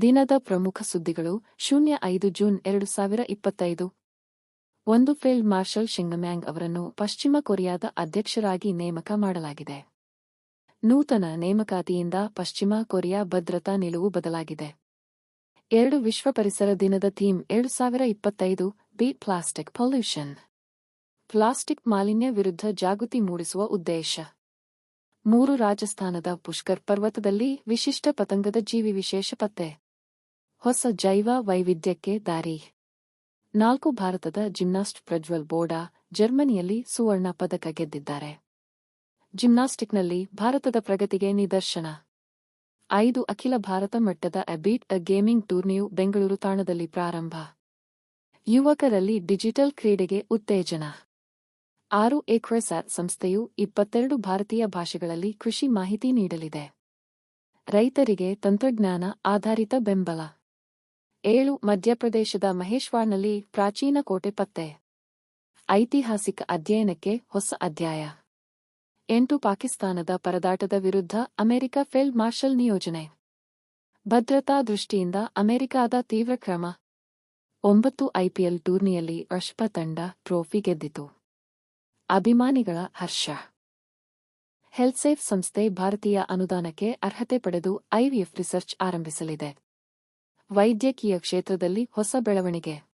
ದಿನದ ಪ್ರಮುಖ ಸುದ್ದಿಗಳು ಶೂನ್ಯ ಐದು ಜೂನ್ ಎರಡು ಸಾವಿರ ಇಪ್ಪತ್ತೈದು. ಒಂದು ಫೀಲ್ಡ್ ಮಾರ್ಷಲ್ ಶಿಂಗಮ್ಯಾಂಗ್ ಅವರನ್ನು ಪಶ್ಚಿಮ ಕೊರಿಯಾದ ಅಧ್ಯಕ್ಷರಾಗಿ ನೇಮಕ ಮಾಡಲಾಗಿದೆ. ನೂತನ ನೇಮಕಾತಿಯಿಂದ ಪಶ್ಚಿಮ ಕೊರಿಯಾ ಭದ್ರತಾ ನಿಲುವು ಬದಲಾಗಿದೆ. ಎರಡು ವಿಶ್ವ ಪರಿಸರ ದಿನದ ಥೀಮ್ ಎರಡು ಸಾವಿರ ಇಪ್ಪತ್ತೈದು, ಬಿ ಪ್ಲಾಸ್ಟಿಕ್ ಪೊಲ್ಯೂಷನ್. ಪ್ಲಾಸ್ಟಿಕ್ ಮಾಲಿನ್ಯ ವಿರುದ್ಧ ಜಾಗೃತಿ ಮೂಡಿಸುವ ಉದ್ದೇಶ. ಮೂರು ರಾಜಸ್ಥಾನದ ಪುಷ್ಕರ್ ಪರ್ವತದಲ್ಲಿ ವಿಶಿಷ್ಟ ಪತಂಗದ ಜೀವಿ ವಿಶೇಷ ಪತ್ತೆ. ಹೊಸ ಜೈವ ವೈವಿಧ್ಯಕ್ಕೆ ದಾರಿ. ನಾಲ್ಕು ಭಾರತದ ಜಿಮ್ನಾಸ್ಟ್ ಪ್ರಜ್ವಲ್ ಬೋಡಾ ಜರ್ಮನಿಯಲ್ಲಿ ಸುವರ್ಣ ಪದಕ ಗೆದ್ದಿದ್ದಾರೆ. ಜಿಮ್ನಾಸ್ಟಿಕ್ನಲ್ಲಿ ಭಾರತದ ಪ್ರಗತಿಗೆ ನಿದರ್ಶನ. ಐದು ಅಖಿಲ ಭಾರತ ಮಟ್ಟದ ಅಬೀಟ್ ಅ ಗೇಮಿಂಗ್ ಟೂರ್ನಿಯು ಬೆಂಗಳೂರು ತಾಣದಲ್ಲಿ ಪ್ರಾರಂಭ. ಯುವಕರಲ್ಲಿ ಡಿಜಿಟಲ್ ಕ್ರೀಡೆಗೆ ಉತ್ತೇಜನ. ಆರು ಎಕ್ರೆಸ್ಯಾಟ್ ಸಂಸ್ಥೆಯು ಇಪ್ಪತ್ತೆರಡು ಭಾರತೀಯ ಭಾಷೆಗಳಲ್ಲಿ ಕೃಷಿ ಮಾಹಿತಿ ನೀಡಲಿದೆ. ರೈತರಿಗೆ ತಂತ್ರಜ್ಞಾನ ಆಧಾರಿತ ಬೆಂಬಲ. ಏಳು ಮಧ್ಯಪ್ರದೇಶದ ಮಹೇಶ್ವಾರ್ನಲ್ಲಿ ಪ್ರಾಚೀನ ಕೋಟೆ ಪತ್ತೆ. ಐತಿಹಾಸಿಕ ಅಧ್ಯಯನಕ್ಕೆ ಹೊಸ ಅಧ್ಯಾಯ. ಎಂಟು ಪಾಕಿಸ್ತಾನದ ಪರದಾಟದ ವಿರುದ್ಧ ಅಮೆರಿಕ ಫೀಲ್ಡ್ ಮಾರ್ಷಲ್ ನಿಯೋಜನೆ. ಭದ್ರತಾ ದೃಷ್ಟಿಯಿಂದ ಅಮೆರಿಕಾದ ತೀವ್ರ ಕ್ರಮ. ಒಂಬತ್ತು ಐಪಿಎಲ್ ಟೂರ್ನಿಯಲ್ಲಿ ಅಶ್ಪ ತಂಡ ಟ್ರೋಫಿ ಗೆದ್ದಿತು. ಅಭಿಮಾನಿಗಳ ಹರ್ಷ. ಹೆಲ್ತ್ಸೇಫ್ ಸಂಸ್ಥೆ ಭಾರತೀಯ ಅನುದಾನಕ್ಕೆ ಅರ್ಹತೆ ಪಡೆದು ಐವಿಎಫ್ ರಿಸರ್ಚ್ ಆರಂಭಿಸಲಿದೆ. ವೈದ್ಯಕೀಯ ಕ್ಷೇತ್ರದಲ್ಲಿ ಹೊಸ ಬೆಳವಣಿಗೆ.